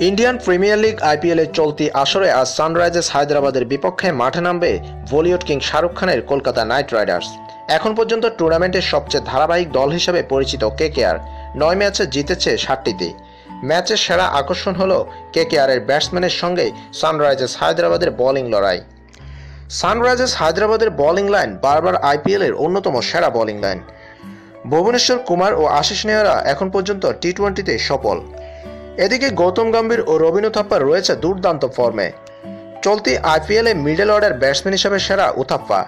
Indian premier league আইপিএলের চলতি আসরে আজ সানরাইজার্স হায়দ্রাবাদের বিপক্ষে মাঠে নামবে বলিউড কিং শাহরুখ খানের কলকাতা নাইট রাইডার্স। এখন পর্যন্ত টুর্নামেন্টের সবচেয়ে ধারাবাহিক দল হিসেবে পরিচিত কেকেআর। নয় ম্যাচে জিতেছে ষাটটিতে। ম্যাচের সেরা আকর্ষণ হল কেকেআরের ব্যাটসম্যানের সঙ্গে সানরাইজার্স হায়দ্রাবাদের বোলিং লড়াই। সানরাইজার্স হায়দ্রাবাদের বোলিং লাইন বারবার আইপিএলের অন্যতম সেরা বোলিং লাইন। ভুবনেশ্বর কুমার ও আশিস নেহরা এখন পর্যন্ত টি টোয়েন্টিতে সফল। এদিকে গৌতম গম্ভীর ও রবীন্দ্র থাপ্পা রয়েছে দুর্দান্ত ফর্মে চলতি আইপিএলে মিডল অর্ডার ব্যাটসম্যান হিসেবে সেরা উথাপ্পা।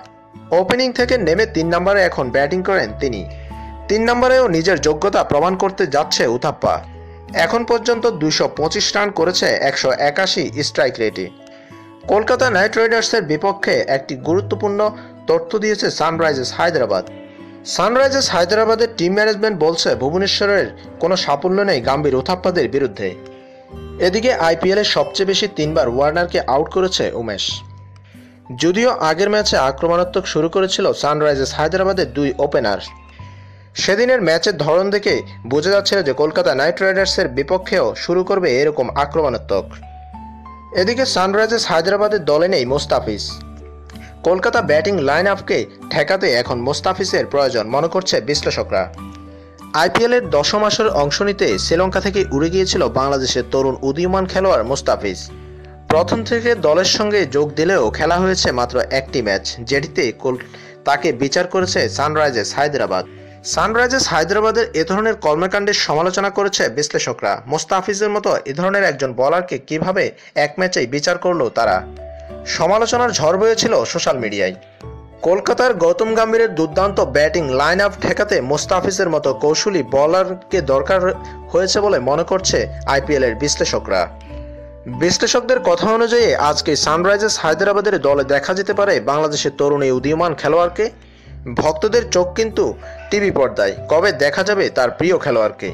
ওপেনিং থেকে নেমে তিন নম্বরে এখন ব্যাটিং করেন তিনি। তিন নম্বরেও নিজের যোগ্যতা প্রমাণ করতে যাচ্ছে উথাপ্পা। এখন পর্যন্ত দুশো পঁচিশ রান করেছে একশো একাশি স্ট্রাইক রেটে কলকাতা নাইট রাইডার্সের বিপক্ষে একটি গুরুত্বপূর্ণ তথ্য দিয়েছে সানরাইজার্স হায়দ্রাবাদ। সানরাইজার্স হায়দ্রাবাদের টিম ম্যানেজমেন্ট বলছে ভুবনেশ্বরের কোনো সাফল্য নেই গাম্ভীর উথাপ্পাদের বিরুদ্ধে। এদিকে আইপিএলে সবচেয়ে বেশি তিনবার ওয়ার্নারকে আউট করেছে উমেশ। যদিও আগের ম্যাচে আক্রমণাত্মক শুরু করেছিল সানরাইজার্স হায়দ্রাবাদের দুই ওপেনার। সেদিনের ম্যাচের ধরন দেখে বোঝা যাচ্ছিল যে কলকাতা নাইট রাইডার্সের বিপক্ষেও শুরু করবে এরকম আক্রমণাত্মক। এদিকে সানরাইজার্স হায়দ্রাবাদের দলে নেই মোস্তাফিজ। কলকাতা ব্যাটিং লাইন আপকে ঠেকাতে এখন মোস্তাফিজের প্রয়োজন, মনে করছে বিশ্লেষকরা। আইপিএলের দশম আসরে অংশ নিতে শ্রীলঙ্কা থেকে উড়ে গিয়েছিল বাংলাদেশের তরুণ উদীয়মান খেলোয়াড় মোস্তাফিজ। প্রথম থেকে দলের সঙ্গে যোগ দিলেও খেলা হয়েছে মাত্র একটি ম্যাচ, যেটিতে তাকে বিচার করেছে সানরাইজার্স হায়দ্রাবাদ। সানরাইজার্স হায়দ্রাবাদের এ ধরনের কর্মকাণ্ডের সমালোচনা করেছে বিশ্লেষকরা। মোস্তাফিজের মতো এ ধরনের একজন বলারকে কীভাবে এক ম্যাচেই বিচার করল তারা? সমালোচনার ঝড় বয়েছিল সোশ্যাল মিডিয়ায়। কলকাতার গৌতম গাম্ভীরের দুর্দান্ত ব্যাটিং লাইন আপ ঠেকাতে মোস্তাফিজের মতো কৌশলী বলারকে দরকার হয়েছে বলে মনে করছে আইপিএলের বিশ্লেষকরা। বিশ্লেষকদের কথা অনুযায়ী আজকে সানরাইজার্স হায়দ্রাবাদের দলে দেখা যেতে পারে বাংলাদেশের তরুণ এই উদীয়মান খেলোয়াড়কে। ভক্তদের চোখ কিন্তু টিভি পর্দায়। কবে দেখা যাবে তার প্রিয় খেলোয়াড়কে?